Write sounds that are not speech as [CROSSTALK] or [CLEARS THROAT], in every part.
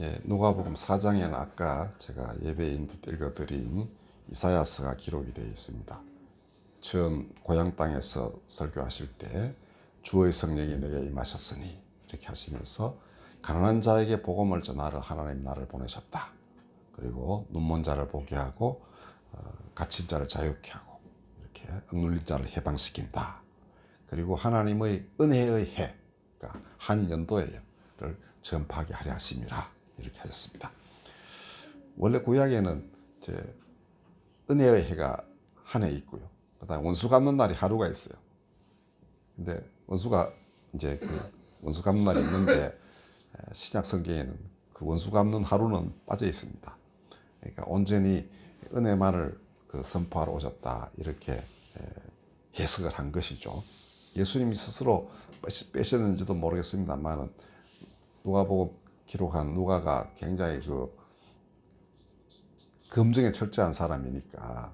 예, 누가복음 4장에는 아까 제가 예배 인도 때 읽어드린 이사야서가 기록이 되어 있습니다. 처음 고향 땅에서 설교하실 때 주의 성령이 내게 임하셨으니 이렇게 하시면서 가난한 자에게 복음을 전하러 하나님 나를 보내셨다. 그리고 눈먼 자를 보게 하고 어, 갇힌 자를 자유케 하고 이렇게 억눌린 자를 해방시킨다. 그리고 하나님의 은혜의 해, 그러니까 한 연도의 를 전파하게 하려 하심이라 이렇게 하셨습니다. 원래 구약에는 이제 은혜의 해가 한 해 있고요. 그다음 원수 갚는 날이 하루가 있어요. 근데 원수가 이제 그 원수 갚는 날이 있는데 신약 성경에는 그 원수 갚는 하루는 빠져 있습니다. 그러니까 온전히 은혜만을 그 선포하러 오셨다 이렇게 해석을 한 것이죠. 예수님이 스스로 빼셨는지도 모르겠습니다만은 누가복음 기록한 누가가 굉장히 그 검증에 철저한 사람이니까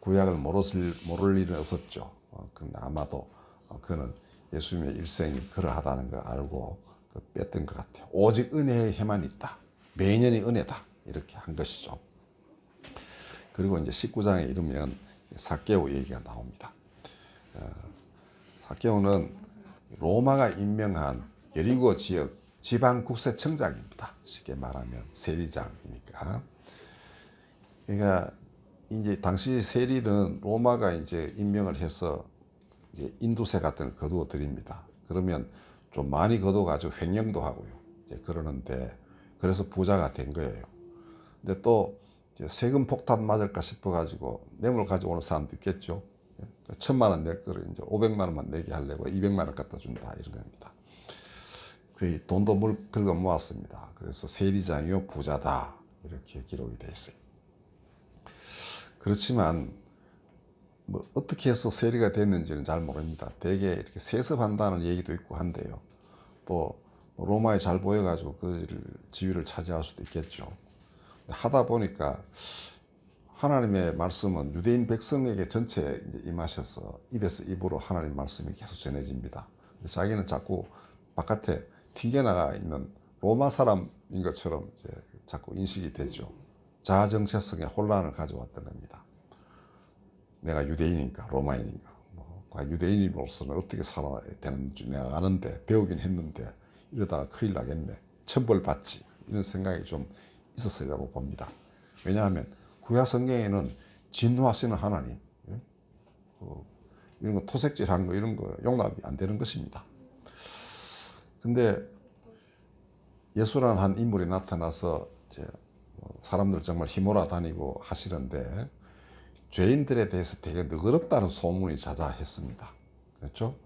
구약을 모를, 모를 일은 없었죠. 어, 그런데 아마도 어, 그는 예수님의 일생이 그러하다는 걸 알고 그 뺐던 것 같아요. 오직 은혜의 해만 있다. 매년이 은혜다. 이렇게 한 것이죠. 그리고 이제 19장에 이르면 사케오 얘기가 나옵니다. 어, 사케오는 로마가 임명한 여리고 지역 지방 국세청장입니다. 쉽게 말하면 세리장이니까. 그러니까 이제 당시 세리는 로마가 이제 임명을 해서 인도세 같은 걸 거두어 드립니다. 그러면 좀 많이 거둬 가지고 횡령도 하고요. 이제 그러는데 그래서 부자가 된 거예요. 근데 또 세금 폭탄 맞을까 싶어 가지고 뇌물 가져오는 사람도 있겠죠. 천만 원 낼 거를 이제 오백만 원만 내게 하려고 이백만 원 갖다 준다 이런 겁니다. 그 돈도 물 긁어 모았습니다. 그래서 세리장이요 부자다 이렇게 기록이 되어 있어요. 그렇지만 뭐 어떻게 해서 세리가 됐는지는 잘 모릅니다. 대개 이렇게 세습한다는 얘기도 있고 한데요. 또 로마에 잘 보여가지고 그 지위를 차지할 수도 있겠죠. 하다 보니까 하나님의 말씀은 유대인 백성에게 전체 임하셔서 입에서 입으로 하나님 말씀이 계속 전해집니다. 자기는 자꾸 바깥에 튕겨나가 있는 로마 사람인 것처럼 이제 자꾸 인식이 되죠. 자아 정체성에 혼란을 가져왔던 겁니다. 내가 유대인인가 로마인인가 뭐 유대인으로서는 어떻게 살아야 되는지 내가 아는데 배우긴 했는데 이러다가 큰일 나겠네 천벌 받지 이런 생각이 좀 있었으리라고 봅니다. 왜냐하면 구약 성경에는 진노하시는 하나님 예? 그 이런 거 토색질하는 거 이런 거 용납이 안 되는 것입니다. 근데 예수라는 한 인물이 나타나서 이제 뭐 사람들 정말 힘몰아 다니고 하시는데 죄인들에 대해서 되게 너그럽다는 소문이 자자했습니다. 그렇죠?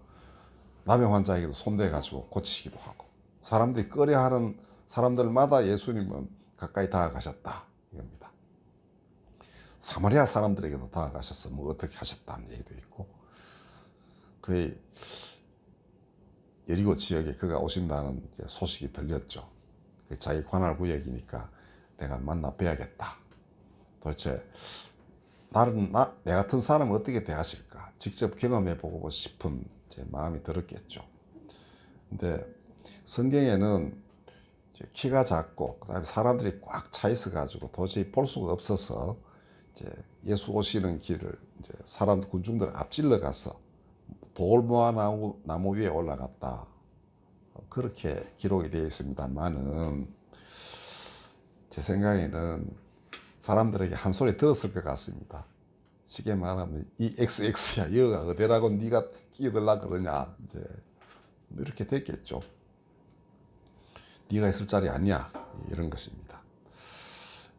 남의 환자에게도 손대 가지고 고치기도 하고 사람들이 꺼려하는 사람들마다 예수님은 가까이 다가가셨다 이겁니다. 사마리아 사람들에게도 다가가셔서 뭐 어떻게 하셨다는 얘기도 있고 그의 여리고 지역에 그가 오신다는 소식이 들렸죠. 그 자기 관할 구역이니까 내가 만나 뵈야겠다. 도대체 나는 나, 내 같은 사람은 어떻게 대하실까? 직접 경험해 보고 싶은 제 마음이 들었겠죠. 근데 성경에는 키가 작고 그다음에 사람들이 꽉 차 있어 가지고 도저히 볼 수가 없어서 예수 오시는 길을 사람 군중들 앞질러 가서 돌모아 나무, 나무 위에 올라갔다. 그렇게 기록이 되어 있습니다만은 제 생각에는 사람들에게 한 소리 들었을 것 같습니다. 쉽게 말하면 이 XX야 여가 어디라고 네가 끼어들라 그러냐 이제 뭐 이렇게 됐겠죠. 네가 있을 자리 아니야 이런 것입니다.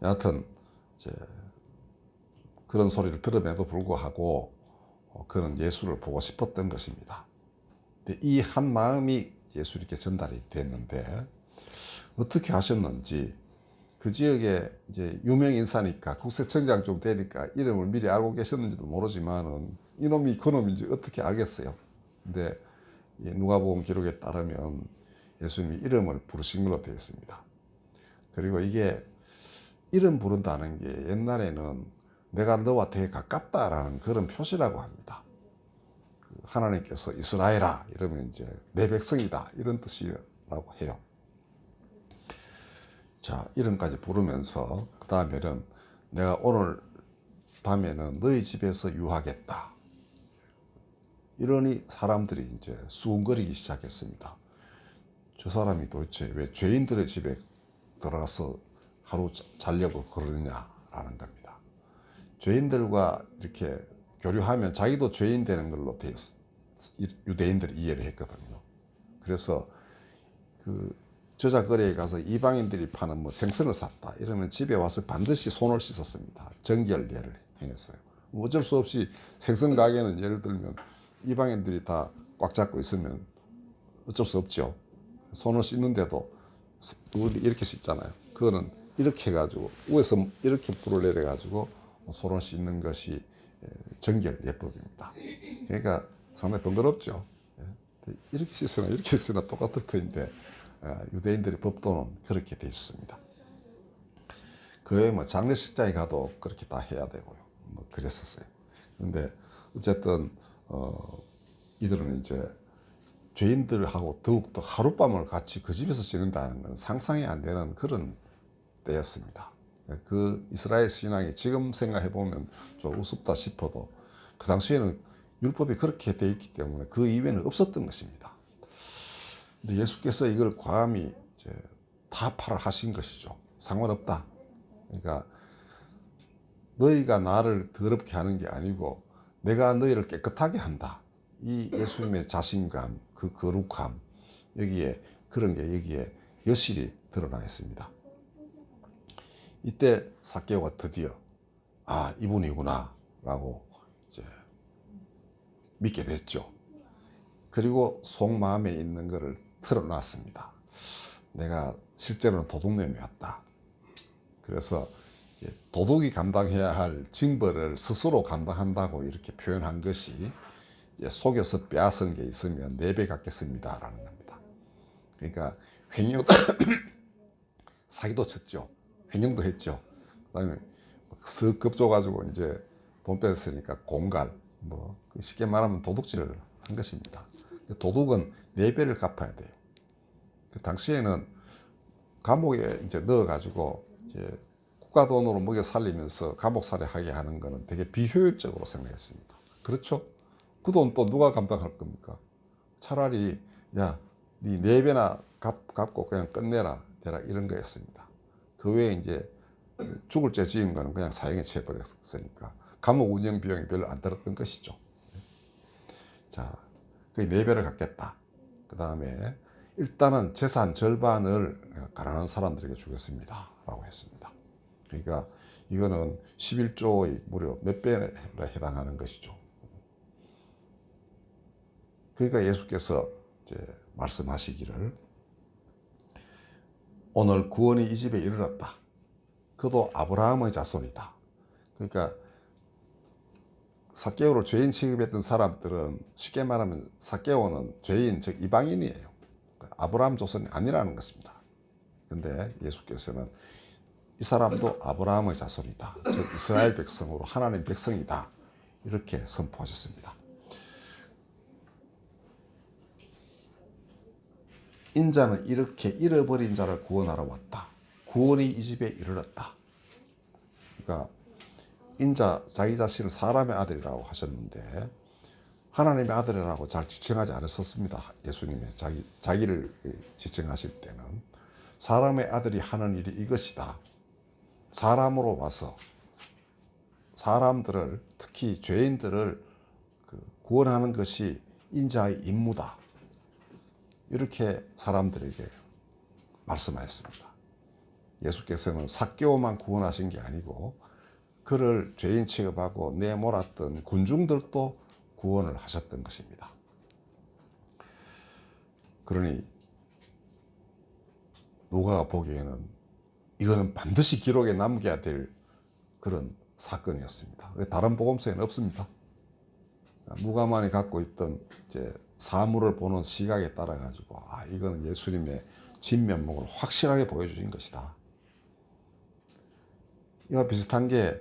여하튼 이제 그런 소리를 들음에도 불구하고 어, 그는 예수를 보고 싶었던 것입니다. 이 한 마음이 예수님께 전달이 됐는데 어떻게 하셨는지 그 지역에 이제 유명 인사니까 국세청장 좀 되니까 이름을 미리 알고 계셨는지도 모르지만은 이놈이 그놈인지 어떻게 알겠어요. 근데 누가복음 기록에 따르면 예수님이 이름을 부르신 걸로 되어 있습니다. 그리고 이게 이름 부른다는 게 옛날에는 내가 너와 되게 가깝다라는 그런 표시라고 합니다. 그 하나님께서 이스라엘아 이러면 이제 내 백성이다 이런 뜻이라고 해요. 자 이름까지 부르면서 그 다음에는 내가 오늘 밤에는 너희 집에서 유하겠다. 이러니 사람들이 이제 수군거리기 시작했습니다. 저 사람이 도대체 왜 죄인들의 집에 들어가서 하루 자- 자려고 그러느냐라는 겁니다. 죄인들과 이렇게 교류하면 자기도 죄인 되는 걸로 돼 있- 유대인들이 이해를 했거든요. 그래서 그 저작거리에 가서 이방인들이 파는 뭐 생선을 샀다 이러면 집에 와서 반드시 손을 씻었습니다. 정결례를 행했어요. 뭐 어쩔 수 없이 생선 가게는 예를 들면 이방인들이 다 꽉 잡고 있으면 어쩔 수 없죠. 손을 씻는데도 우리 이렇게 씻잖아요. 그거는 이렇게 해가지고 위에서 이렇게 불을 내려가지고 손을 씻는 것이 정결 예법입니다. 그러니까 상당히 번거롭죠. 예. 이렇게 씻으나 이렇게 씻으나 똑같을 터인데 어, 유대인들의 법도는 그렇게 돼 있습니다. 그 외에 뭐 장례식장에 가도 그렇게 다 해야 되고요. 뭐 그랬었어요. 근데 어쨌든 어 이들은 이제 죄인들하고 더욱더 하룻밤을 같이 그 집에서 지낸다는 건 상상이 안 되는 그런 때였습니다. 그 이스라엘 신앙이 지금 생각해 보면 좀 우습다 싶어도 그 당시에는 율법이 그렇게 돼 있기 때문에 그 이외에는 없었던 것입니다. 근데 예수께서 이걸 과감히 이제 타파를 하신 것이죠. 상관없다. 그러니까 너희가 나를 더럽게 하는 게 아니고 내가 너희를 깨끗하게 한다. 이 예수님의 자신감, 그 거룩함 여기에 그런 게 여기에 여실히 드러나 있습니다. 이때 사케오가 드디어 아 이분이구나라고 이제 믿게 됐죠. 그리고 속마음에 있는 것을 털어놨습니다. 내가 실제로는 도둑놈이었다. 그래서 도둑이 감당해야 할 징벌을 스스로 감당한다고 이렇게 표현한 것이 속에서 빼앗은 게 있으면 네 배 갚겠습니다라는 겁니다. 그러니까 횡령 [COUGHS] 사기도 쳤죠. 횡령도 했죠. 그다음에 쓱 급줘가지고 이제 돈 뺏었으니까 공갈 뭐 쉽게 말하면 도둑질을 한 것입니다. 도둑은 네 배를 갚아야 돼요. 그 당시에는 감옥에 이제 넣어가지고 이제 국가 돈으로 먹여 살리면서 감옥 살해하게 하는 거는 되게 비효율적으로 생각했습니다. 그렇죠? 그 돈 또 누가 감당할 겁니까? 차라리 야, 네 네 배나 갚, 갚고 그냥 끝내라, 대라 이런 거였습니다. 그 외에 이제 [CLEARS THROAT] 죽을 죄 지은 거는 그냥 사형에 처해버렸으니까 감옥 운영 비용이 별로 안 들었던 것이죠. 자, 그네 배를 갚겠다. 그 다음에 일단은 재산 절반을 가난한 사람들에게 주겠습니다. 라고 했습니다. 그러니까 이거는 11조의 무려 몇 배에 해당하는 것이죠. 그러니까 예수께서 이제 말씀하시기를 오늘 구원이 이 집에 이르렀다. 그도 아브라함의 자손이다. 그러니까 사케오를 죄인 취급했던 사람들은 쉽게 말하면 사케오는 죄인 즉 이방인이에요. 아브라함 조선이 아니라는 것입니다. 근데 예수께서는 이 사람도 아브라함의 자손이다. 즉 이스라엘 백성으로 하나님 백성이다. 이렇게 선포하셨습니다. 인자는 이렇게 잃어버린 자를 구원하러 왔다. 구원이 이 집에 이르렀다. 그러니까 인자 자기 자신을 사람의 아들이라고 하셨는데 하나님의 아들이라고 잘 지칭하지 않으셨습니다. 예수님의 자기 자기를 지칭하실 때는 사람의 아들이 하는 일이 이것이다. 사람으로 와서 사람들을 특히 죄인들을 그 구원하는 것이 인자의 임무다. 이렇게 사람들에게 말씀하셨습니다. 예수께서는 사개오만 구원하신 게 아니고 그를 죄인 취급하고 내몰았던 군중들도 구원을 하셨던 것입니다. 그러니 누가가 보기에는 이거는 반드시 기록에 남겨야 될 그런 사건이었습니다. 다른 복음서에는 없습니다. 누가만이 갖고 있던 이제 사물을 보는 시각에 따라 가지고 아 이거는 예수님의 진면목을 확실하게 보여주신 것이다. 이와 비슷한 게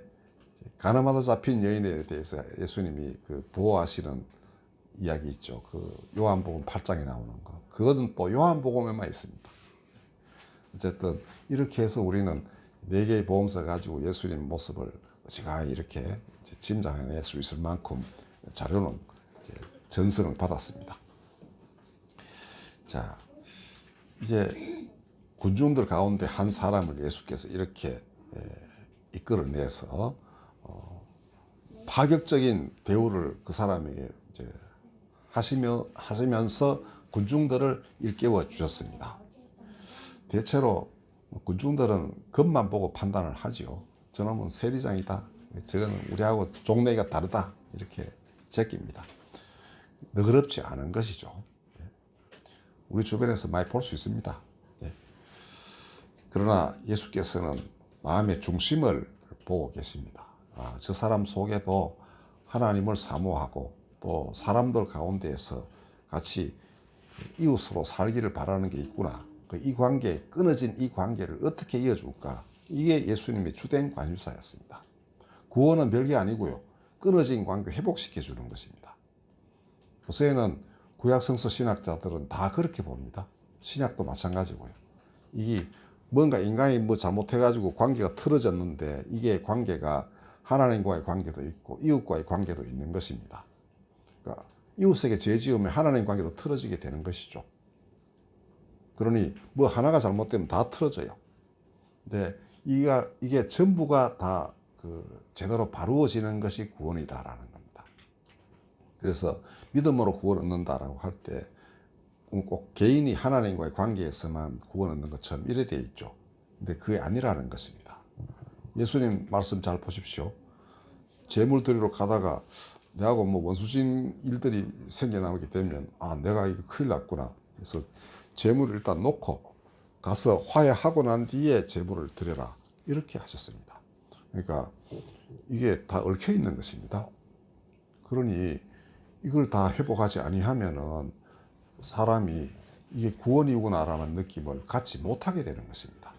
가늠하다 잡힌 여인에 대해서 예수님이 그 보호하시는 이야기 있죠. 그 요한복음 8장에 나오는 거. 그거는 또 요한복음에만 있습니다. 어쨌든 이렇게 해서 우리는 네 개의 보험서 가지고 예수님 모습을 어지간히 이렇게 짐작해낼 수 있을 만큼 자료는 전승을 받았습니다. 자, 이제 군중들 가운데 한 사람을 예수께서 이렇게 에, 이끌어내서 어, 파격적인 대우를 그 사람에게 하시며 하시면서 군중들을 일깨워 주셨습니다. 대체로 군중들은 겉만 보고 판단을 하지요. 저놈은 세리장이다. 저거는 우리하고 종래가 다르다. 이렇게 제낍니다. 너그럽지 않은 것이죠. 우리 주변에서 많이 볼 수 있습니다. 예. 그러나 예수께서는 마음의 중심을 보고 계십니다. 아, 저 사람 속에도 하나님을 사모하고 또 사람들 가운데에서 같이 이웃으로 살기를 바라는 게 있구나. 그 이 관계, 끊어진 이 관계를 어떻게 이어줄까? 이게 예수님의 주된 관심사였습니다. 구원은 별게 아니고요. 끊어진 관계 회복시켜 주는 것입니다. 요새는 구약 성서 신학자들은 다 그렇게 봅니다. 신약도 마찬가지고요. 이게 뭔가 인간이 뭐 잘못해가지고 관계가 틀어졌는데 이게 관계가 하나님과의 관계도 있고 이웃과의 관계도 있는 것입니다. 그러니까 이웃에게 죄 지으면 하나님 관계도 틀어지게 되는 것이죠. 그러니 뭐 하나가 잘못되면 다 틀어져요. 근데 이가 이게 전부가 다 그 제대로 바루어지는 것이 구원이다라는 겁니다. 그래서 믿음으로 구원 얻는다라고 할 때 꼭 개인이 하나님과의 관계에서만 구원 얻는 것처럼 이래 돼 있죠. 근데 그게 아니라는 것입니다. 예수님 말씀 잘 보십시오. 재물 드리러 가다가 내하고 뭐 원수진 일들이 생겨나게 되면 아 내가 이거 큰일 났구나. 그래서 재물을 일단 놓고 가서 화해하고 난 뒤에 재물을 드려라. 이렇게 하셨습니다. 그러니까 이게 다 얽혀 있는 것입니다. 그러니 이걸 다 회복하지 아니하면은 사람이 이게 구원이구나라는 느낌을 갖지 못하게 되는 것입니다.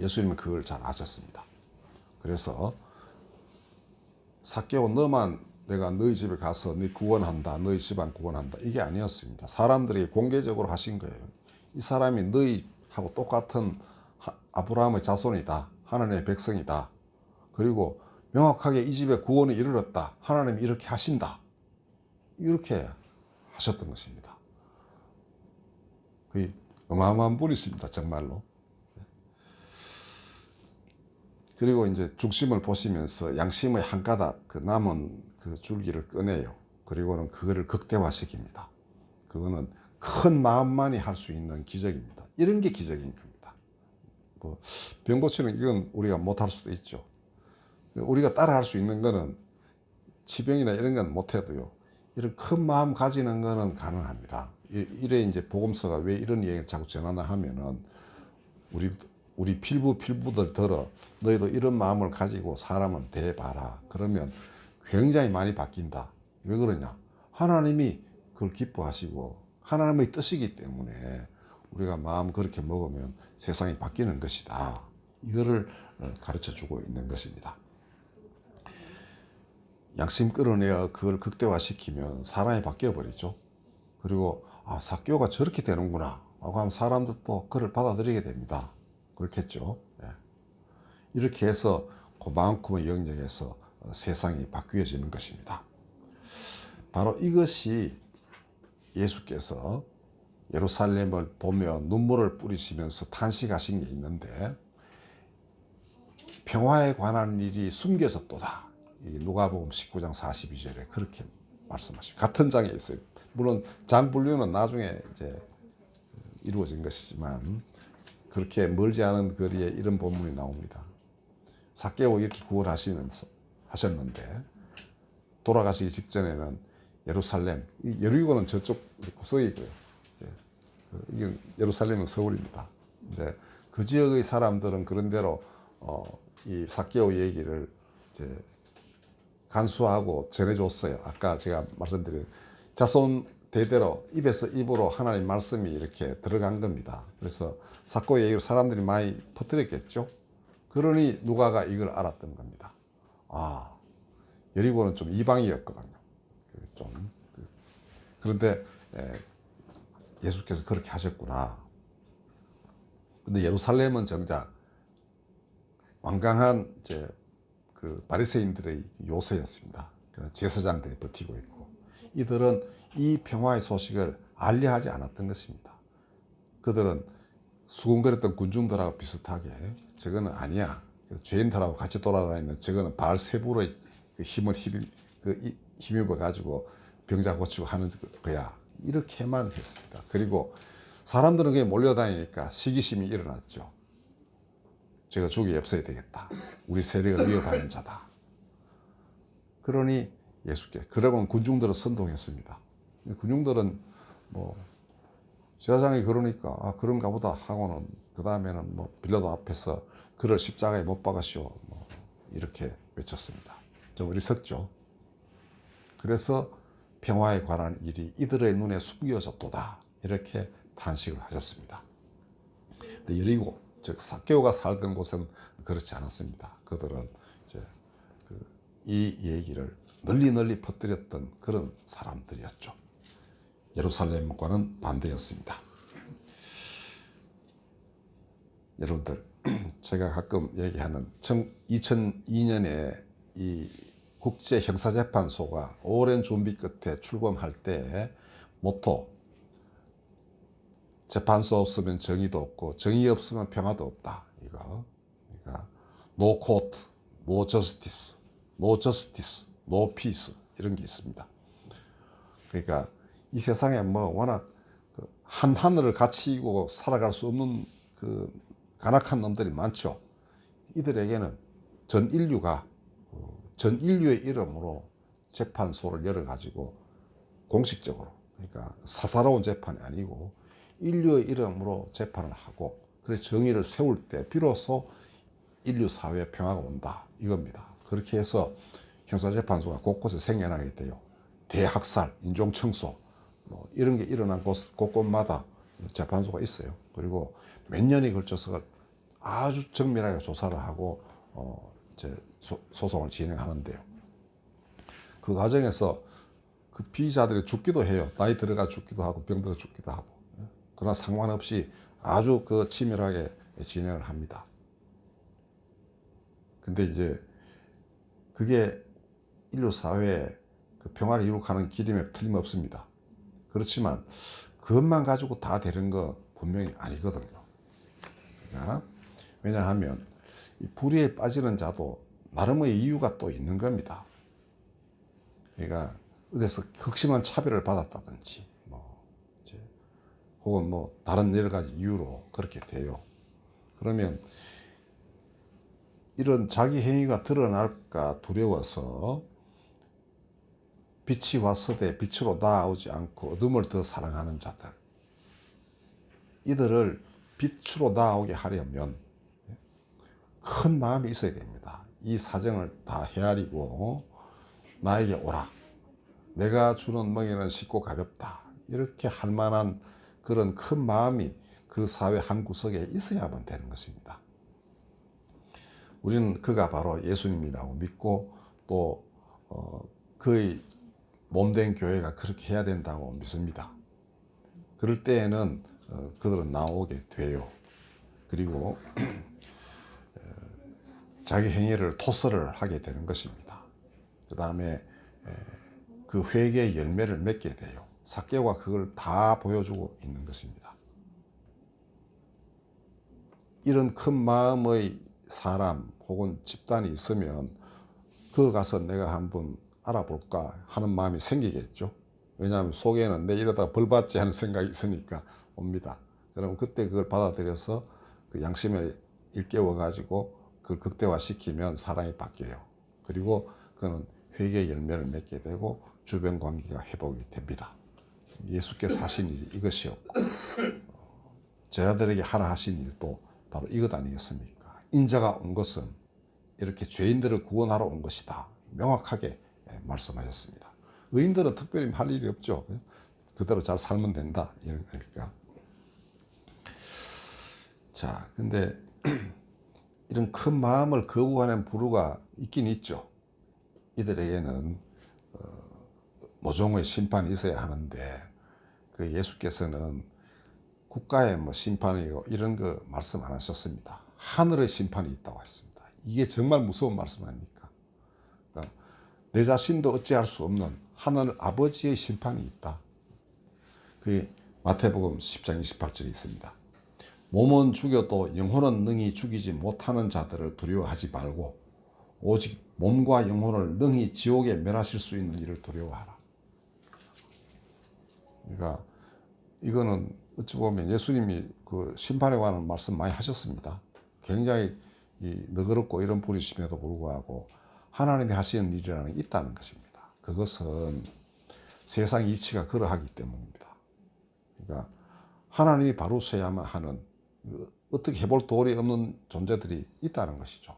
예수님은 그걸 잘 아셨습니다. 그래서 사개오 너만 내가 너희 집에 가서 네 구원한다. 너희 집안 구원한다. 이게 아니었습니다. 사람들이 공개적으로 하신 거예요. 이 사람이 너희하고 똑같은 아브라함의 자손이다. 하나님의 백성이다. 그리고 명확하게 이 집에 구원이 이르렀다. 하나님이 이렇게 하신다. 이렇게 하셨던 것입니다. 그 어마어마한 분이십니다. 정말로. 그리고 이제 중심을 보시면서 양심의 한 가닥 그 남은 그 줄기를 꺼내요. 그리고는 그거를 극대화시킵니다. 그거는 큰 마음만이 할 수 있는 기적입니다. 이런 게 기적인 겁니다. 뭐 병 고치는 이건 우리가 못할 수도 있죠. 우리가 따라할 수 있는 거는 치병이나 이런 건 못해도요. 이런 큰 마음 가지는 거는 가능합니다. 이래 이제 복음서가 왜 이런 얘기를 자꾸 전하나 하면은 우리 우리 필부 필부들 들어 너희도 이런 마음을 가지고 사람을 대봐라. 그러면 굉장히 많이 바뀐다. 왜 그러냐? 하나님이 그걸 기뻐하시고 하나님의 뜻이기 때문에 우리가 마음 그렇게 먹으면 세상이 바뀌는 것이다. 이거를 가르쳐 주고 있는 것입니다. 양심 끌어내어 그걸 극대화시키면 사람이 바뀌어 버리죠. 그리고 아 사교가 저렇게 되는구나 라고 하면 사람들도 그를 받아들이게 됩니다. 그렇겠죠. 예. 이렇게 해서 그만큼의 영역에서 세상이 바뀌어지는 것입니다. 바로 이것이 예수께서 예루살렘을 보며 눈물을 뿌리시면서 탄식하신 게 있는데 평화에 관한 일이 숨겨졌도다. 누가복음 19장 42절에 그렇게 말씀하십니다. 같은 장에 있어요. 물론 장 분류는 나중에 이제 이루어진 것이지만 그렇게 멀지 않은 거리에 이런 본문이 나옵니다. 사개오 이렇게 구원하시면서 하셨는데 돌아가시기 직전에는 예루살렘, 예루이고는 저쪽 구석이고요. 그 이게 예루살렘은 서울입니다. 근데 그 지역의 사람들은 그런 대로 어, 이 사개오 얘기를 이제 간수하고 전해줬어요. 아까 제가 말씀드린 자손 대대로 입에서 입으로 하나님 말씀이 이렇게 들어간 겁니다. 그래서 사고 얘기를 사람들이 많이 퍼뜨렸겠죠. 그러니 누가가 이걸 알았던 겁니다. 아, 여리고는 좀 이방이었거든요. 그좀 그, 그런데 예수께서 그렇게 하셨구나. 근데 예루살렘은 정작 완강한 이제 그 바리새인들의 요새였습니다. 제사장들이 버티고 있고 이들은 이 평화의 소식을 알려하지 않았던 것입니다. 그들은 수군거렸던 군중들하고 비슷하게 저거는 아니야. 죄인들하고 같이 돌아다니는 저거는 바알세부로의 그 힘을 힘, 그 이- 힘입어 가지고 병자 고치고 하는 거야. 이렇게만 했습니다. 그리고 사람들은 그게 몰려다니니까 시기심이 일어났죠. 제가 죽이 없어야 되겠다. 우리 세력을 위협하는 자다. 그러니 예수께 그러고는 군중들을 선동했습니다. 군중들은 뭐 제사장이 그러니까 아 그런가 보다 하고는 그 다음에는 뭐 빌라도 앞에서 그를 십자가에 못 박으시오 뭐 이렇게 외쳤습니다. 좀 어리석죠. 그래서 평화에 관한 일이 이들의 눈에 숨겨졌도다 이렇게 탄식을 하셨습니다. 근데 여리고 즉 사케오가 살던 곳은 그렇지 않았습니다. 그들은 이제 그 이 얘기를 널리 널리 퍼뜨렸던 그런 사람들이었죠. 예루살렘과는 반대였습니다. 여러분들 [CLEARS THROAT] 제가 가끔 얘기하는 2002년에 이 국제 형사재판소가 오랜 준비 끝에 출범할 때 모토 재판소 없으면 정의도 없고 정의 없으면 평화도 없다. 이거 그러니까 no court, no justice, no justice, no peace 이런 게 있습니다. 그러니까 이 세상에 뭐 워낙 그한 하늘을 같이 이고 살아갈 수 없는 그 간악한 놈들이 많죠. 이들에게는 전 인류가 그전 인류의 이름으로 재판소를 열어 가지고 공식적으로 그러니까 사사로운 재판이 아니고 인류의 이름으로 재판을 하고 그래서 정의를 세울 때 비로소 인류 사회에 평화가 온다 이겁니다. 그렇게 해서 형사재판소가 곳곳에 생겨나게 돼요. 대학살, 인종청소 뭐 이런 게 일어난 곳 곳곳마다 재판소가 있어요. 그리고 몇 년이 걸쳐서 아주 정밀하게 조사를 하고 어 이제 소, 소송을 진행하는데요. 그 과정에서 그 피의자들이 죽기도 해요. 나이 들어가 죽기도 하고 병 들어 죽기도 하고. 그러나 상관없이 아주 그 치밀하게 진행을 합니다. 근데 이제 그게 인류 사회의 그 평화를 이룩하는 길임에 틀림없습니다. 그렇지만 그것만 가지고 다 되는 거 분명히 아니거든요. 그러니까 왜냐하면 이 불의에 빠지는 자도 나름의 이유가 또 있는 겁니다. 그러니까 어디서 극심한 차별을 받았다든지 혹은 뭐 다른 여러 가지 이유로 그렇게 돼요. 그러면 이런 자기 행위가 드러날까 두려워서 빛이 왔으되 빛으로 나아오지 않고 어둠을 더 사랑하는 자들 이들을 빛으로 나아오게 하려면 큰 마음이 있어야 됩니다. 이 사정을 다 헤아리고 나에게 오라. 내가 주는 먹이는 쉽고 가볍다. 이렇게 할 만한 그런 큰 마음이 그 사회 한 구석에 있어야만 되는 것입니다. 우리는 그가 바로 예수님이라고 믿고 또 어, 그의 몸된 교회가 그렇게 해야 된다고 믿습니다. 그럴 때에는 어, 그들은 나오게 돼요. 그리고 [CLEARS THROAT] 자기 행위를 토설을 하게 되는 것입니다. 그 다음에 그 회개의 열매를 맺게 돼요. 사개오가 그걸 다 보여주고 있는 것입니다. 이런 큰 마음의 사람 혹은 집단이 있으면 그 가서 내가 한번 알아볼까 하는 마음이 생기겠죠. 왜냐하면 속에는 내 이러다가 벌 받지 하는 생각이 있으니까 옵니다. 그럼 그때 그걸 받아들여서 그 양심을 일깨워 가지고 그걸 극대화시키면 사랑이 바뀌어요. 그리고 그는 회개의 열매를 맺게 되고 주변 관계가 회복이 됩니다. 예수께서 하신 일이 이것이었고 제자들에게 하라 하신 일도 바로 이것 아니겠습니까? 인자가 온 것은 이렇게 죄인들을 구원하러 온 것이다. 명확하게 말씀하셨습니다. 의인들은 특별히 할 일이 없죠. 그대로 잘 살면 된다. 이런 거니까. 자, 근데 [CLEARS THROAT] 이런 큰 마음을 거부하는 부류가 있긴 있죠. 이들에게는 어, 모종의 심판이 있어야 하는데 그 예수께서는 국가의 뭐 심판이고 이런 거 말씀 안 하셨습니다. 하늘의 심판이 있다고 했습니다. 이게 정말 무서운 말씀 아닙니까? 그러니까 내 자신도 어찌할 수 없는 하늘 아버지의 심판이 있다. 그게 마태복음 10장 28절에 있습니다. 몸은 죽여도 영혼은 능히 죽이지 못하는 자들을 두려워하지 말고 오직 몸과 영혼을 능히 지옥에 멸하실 수 있는 일을 두려워하라. 그러니까 이거는 어찌 보면 예수님이 그 심판에 관한 말씀 많이 하셨습니다. 굉장히 이 너그럽고 이런 분이심에도 불구하고 하나님이 하시는 일이라는 게 있다는 것입니다. 그것은 세상 이치가 그러하기 때문입니다. 그러니까 하나님이 바로 서야만 하는 그 어떻게 해볼 도리 없는 존재들이 있다는 것이죠.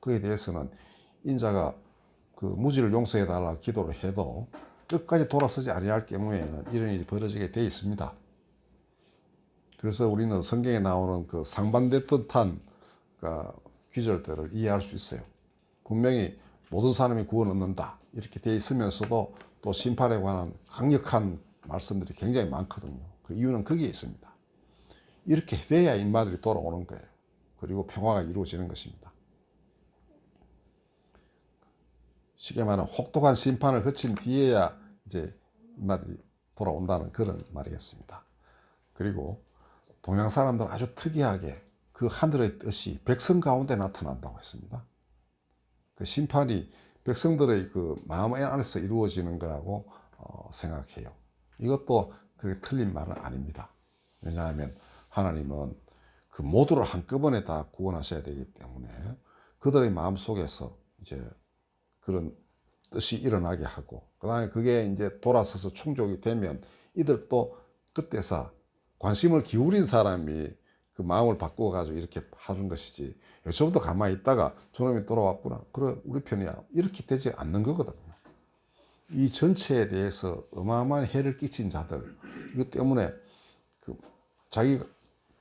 그에 대해서는 인자가 그 무지를 용서해 달라 기도를 해도 끝까지 돌아서지 아니할 경우에는 이런 일이 벌어지게 돼 있습니다. 그래서 우리는 성경에 나오는 그 상반된 듯한 그 귀절들을 이해할 수 있어요. 분명히 모든 사람이 구원 얻는다 이렇게 돼 있으면서도 또 심판에 관한 강력한 말씀들이 굉장히 많거든요. 그 이유는 거기에 있습니다. 이렇게 돼야 인마들이 돌아오는 거예요. 그리고 평화가 이루어지는 것입니다. 쉽게 말하면 혹독한 심판을 거친 뒤에야 이제 인마들이 돌아온다는 그런 말이겠습니다. 그리고 동양 사람들은 아주 특이하게 그 하늘의 뜻이 백성 가운데 나타난다고 했습니다. 그 심판이 백성들의 그 마음 안에서 이루어지는 거라고 어, 생각해요. 이것도 그게 틀린 말은 아닙니다. 왜냐하면 하나님은 그 모두를 한꺼번에 다 구원하셔야 되기 때문에 그들의 마음 속에서 이제 그런 뜻이 일어나게 하고 그다음에 그게 이제 돌아서서 충족이 되면 이들도 그때서 관심을 기울인 사람이 그 마음을 바꾸어 가지고 이렇게 하는 것이지 요즘부터 가만히 있다가 저놈이 돌아왔구나. 그래 우리 편이야. 이렇게 되지 않는 거거든요. 이 전체에 대해서 어마어마한 해를 끼친 자들 이것 때문에 그 자기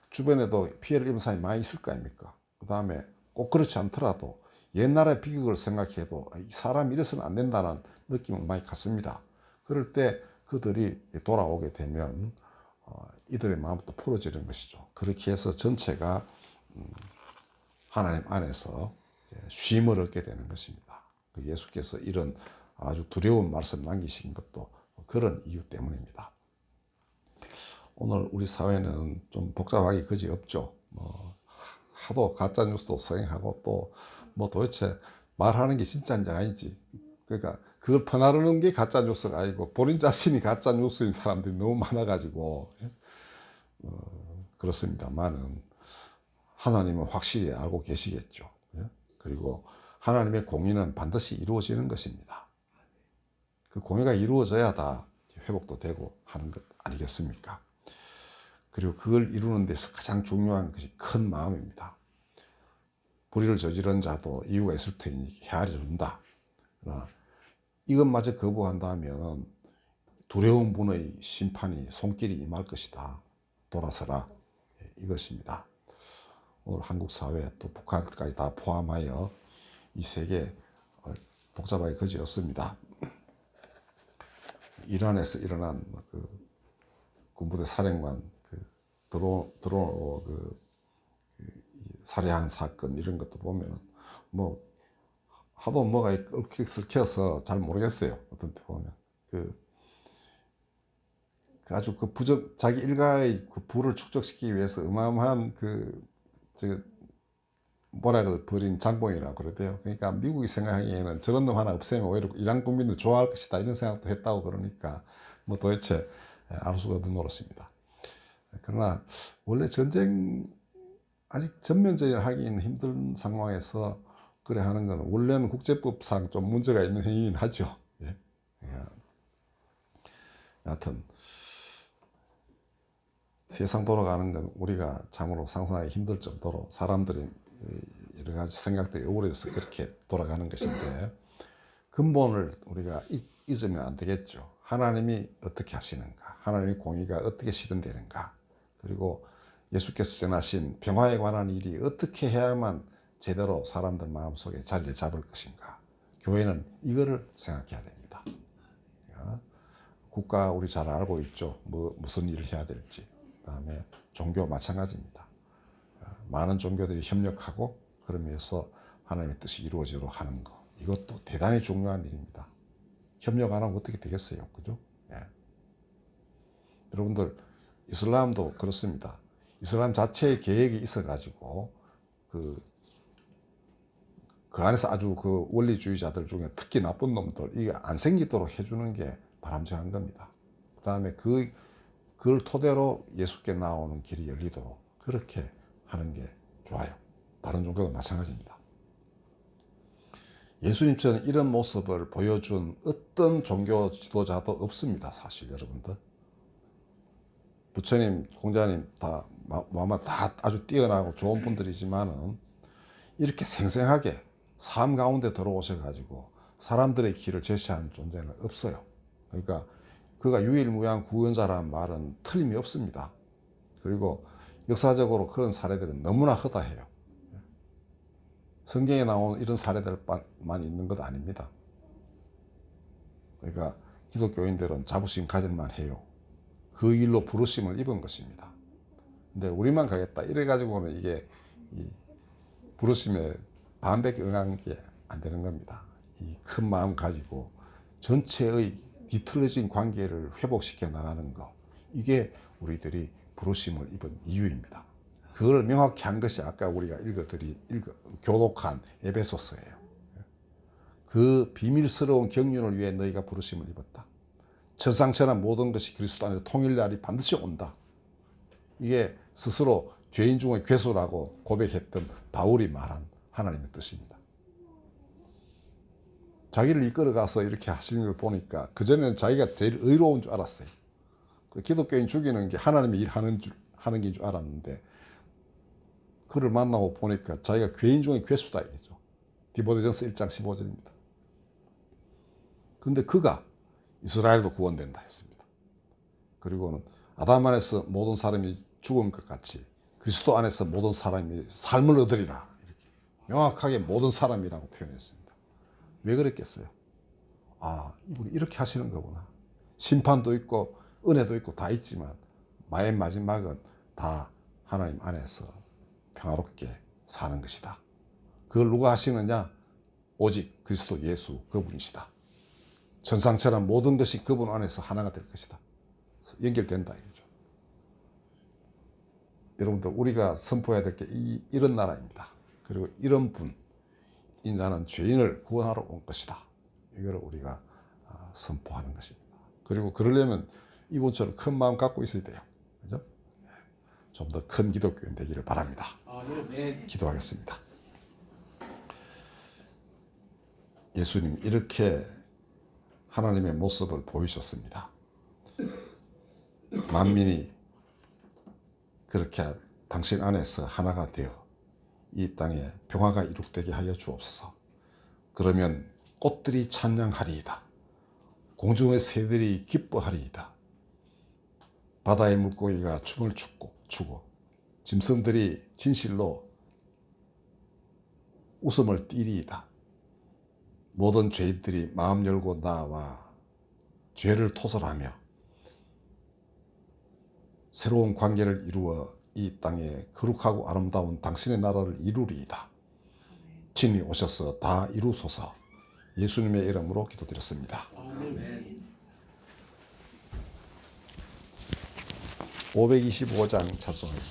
주변에도 피해를 입은 사람이 많이 있을 거 아닙니까? 그 다음에 꼭 그렇지 않더라도 옛날의 비극을 생각해도 이 사람이 이래서는 안 된다는 느낌은 많이 갖습니다 그럴 때 그들이 돌아오게 되면 어, 이들의 마음도 풀어지는 것이죠. 그렇게 해서 전체가 음, 하나님 안에서 쉼을 얻게 되는 것입니다. 그 예수께서 이런 아주 두려운 말씀 남기신 것도 그런 이유 때문입니다. 오늘 우리 사회는 좀 복잡하기 그지 없죠. 뭐 하도 가짜 뉴스도 성행하고 또 뭐 도대체 말하는 게 진짜인지 아닌지 그러니까 그걸 퍼나르는 게 가짜 뉴스가 아니고 본인 자신이 가짜 뉴스인 사람들이 너무 많아가지고 어, 그렇습니다만은 하나님은 확실히 알고 계시겠죠. 예? 그리고 하나님의 공의는 반드시 이루어지는 것입니다. 그 공의가 이루어져야 다 회복도 되고 하는 것 아니겠습니까? 그리고 그걸 이루는 데서 가장 중요한 것이 큰 마음입니다. 불의를 저지른 자도 이유가 있을 테니 헤아려 준다. 이것마저 거부한다면 두려운 분의 심판이 손길이 임할 것이다. 돌아서라. 예, 이것입니다. 오늘 한국 사회 또 북한까지 다 포함하여 이 세계 어, 복잡하게 거지 없습니다. 이란에서 일어난 뭐그 군부대 사령관 그 드론 드론 그, 그 살해한 사건 이런 것도 보면은 뭐 하도 뭐가 얽혀서 잘 모르겠어요. 어떤 때 보면. 그, 그 아주 그 부적, 자기 일가의 그 부를 축적시키기 위해서 어마어마한 그, 저, 모락을 벌인 장본이라고 그러대요. 그러니까 미국이 생각하기에는 저런 놈 하나 없애면 오히려 이란 국민들 좋아할 것이다. 이런 생각도 했다고 그러니까 뭐 도대체 알 수가 없는 노릇입니다. 그러나 원래 전쟁 아직 전면전을 하기는 힘든 상황에서 그래 하는 건 원래는 국제법상 좀 문제가 있는 행위긴 하죠. 예. 여하튼 세상 돌아가는 건 우리가 참으로 상상하기 힘들 정도로 사람들이 여러 가지 생각들이 우울해서 그렇게 돌아가는 것인데 근본을 우리가 잊으면 안 되겠죠. 하나님이 어떻게 하시는가? 하나님의 공의가 어떻게 실현되는가? 그리고 예수께서 전하신 평화에 관한 일이 어떻게 해야만 제대로 사람들 마음속에 자리를 잡을 것인가. 교회는 이거를 생각해야 됩니다. 국가 우리 잘 알고 있죠. 뭐 무슨 일을 해야 될지. 그다음에 종교 마찬가지입니다. 아, 많은 종교들이 협력하고 그러면서 하나님의 뜻이 이루어지도록 하는 거 이것도 대단히 중요한 일입니다. 협력 안 하면 어떻게 되겠어요, 그죠? 예. 여러분들 이슬람도 그렇습니다. 이슬람 자체의 계획이 있어가지고 그, 그 안에서 아주 그 원리주의자들 중에 특히 나쁜 놈들 이게 안 생기도록 해주는 게 바람직한 겁니다. 그 다음에 그 그걸 토대로 예수께 나오는 길이 열리도록 그렇게 하는 게 좋아요. 다른 종교도 마찬가지입니다. 예수님처럼 이런 모습을 보여준 어떤 종교 지도자도 없습니다. 사실 여러분들. 부처님, 공자님 다 아마 다 아주 뛰어나고 좋은 분들이지만은 이렇게 생생하게 삶 가운데 들어오셔 가지고 사람들의 길을 제시한 존재는 없어요. 그러니까 그가 유일무이한 구원자라는 말은 틀림이 없습니다. 그리고 역사적으로 그런 사례들은 너무나 허다해요. 성경에 나오는 이런 사례들만 있는 것 아닙니다. 그러니까 기독교인들은 자부심 가질만 해요. 그 일로 부르심을 입은 것입니다. 근데 우리만 가겠다 이래 가지고는 이게 이 부르심에 반백 응한 게 안 되는 겁니다. 이 큰 마음 가지고 전체의 뒤틀어진 관계를 회복시켜 나가는 것 이게 우리들이 부르심을 입은 이유입니다. 그걸 명확히 한 것이 아까 우리가 읽어드리 읽어, 교독한 에베소서예요. 그 비밀스러운 경륜을 위해 너희가 부르심을 입었다. 천상천하 모든 것이 그리스도 안에서 통일 날이 반드시 온다. 이게 스스로 죄인 중의 괴수라고 고백했던 바울이 말한 하나님의 뜻입니다. 자기를 이끌어가서 이렇게 하시는 걸 보니까 그전에는 자기가 제일 의로운 줄 알았어요. 그 기독교인 죽이는 게 하나님의 일하는 줄, 하는 게인 줄 알았는데 그를 만나고 보니까 자기가 괴인 중에 괴수다 이거죠. 디모데전서 1장 15절입니다. 근데 그가 이스라엘도 구원된다 했습니다. 그리고는 아담 안에서 모든 사람이 죽은 것 같이 그리스도 안에서 모든 사람이 삶을 얻으리라 이렇게 명확하게 모든 사람이라고 표현했습니다. 왜 그랬겠어요? 아 이분이 이렇게 하시는 거구나. 심판도 있고 은혜도 있고 다 있지만 마의 마지막은 다 하나님 안에서 평화롭게 사는 것이다. 그걸 누가 하시느냐? 오직 그리스도 예수 그분이시다. 천상처럼 모든 것이 그분 안에서 하나가 될 것이다. 연결된다. 여러분들 우리가 선포해야 될 게 이런 나라입니다. 그리고 이런 분 인자는 죄인을 구원하러 온 것이다. 이거를 우리가 아, 선포하는 것입니다. 그리고 그러려면 이분처럼 큰 마음 갖고 있어야 돼요. 그죠? 좀 더 큰 기독교인 되기를 바랍니다. 기도하겠습니다. 예수님 이렇게 하나님의 모습을 보이셨습니다. 만민이 그렇게 당신 안에서 하나가 되어 이 땅에 평화가 이룩되게 하여 주옵소서. 그러면 꽃들이 찬양하리이다. 공중의 새들이 기뻐하리이다. 바다의 물고기가 춤을 추고 추고 짐승들이 진실로 웃음을 띠리이다. 모든 죄인들이 마음 열고 나와 죄를 토설하며 새로운 관계를 이루어 이 땅에 거룩하고 아름다운 당신의 나라를 이루리이다. 친히 오셔서 다 이루소서 예수님의 이름으로 기도드렸습니다. 525장 찬송하겠습니다.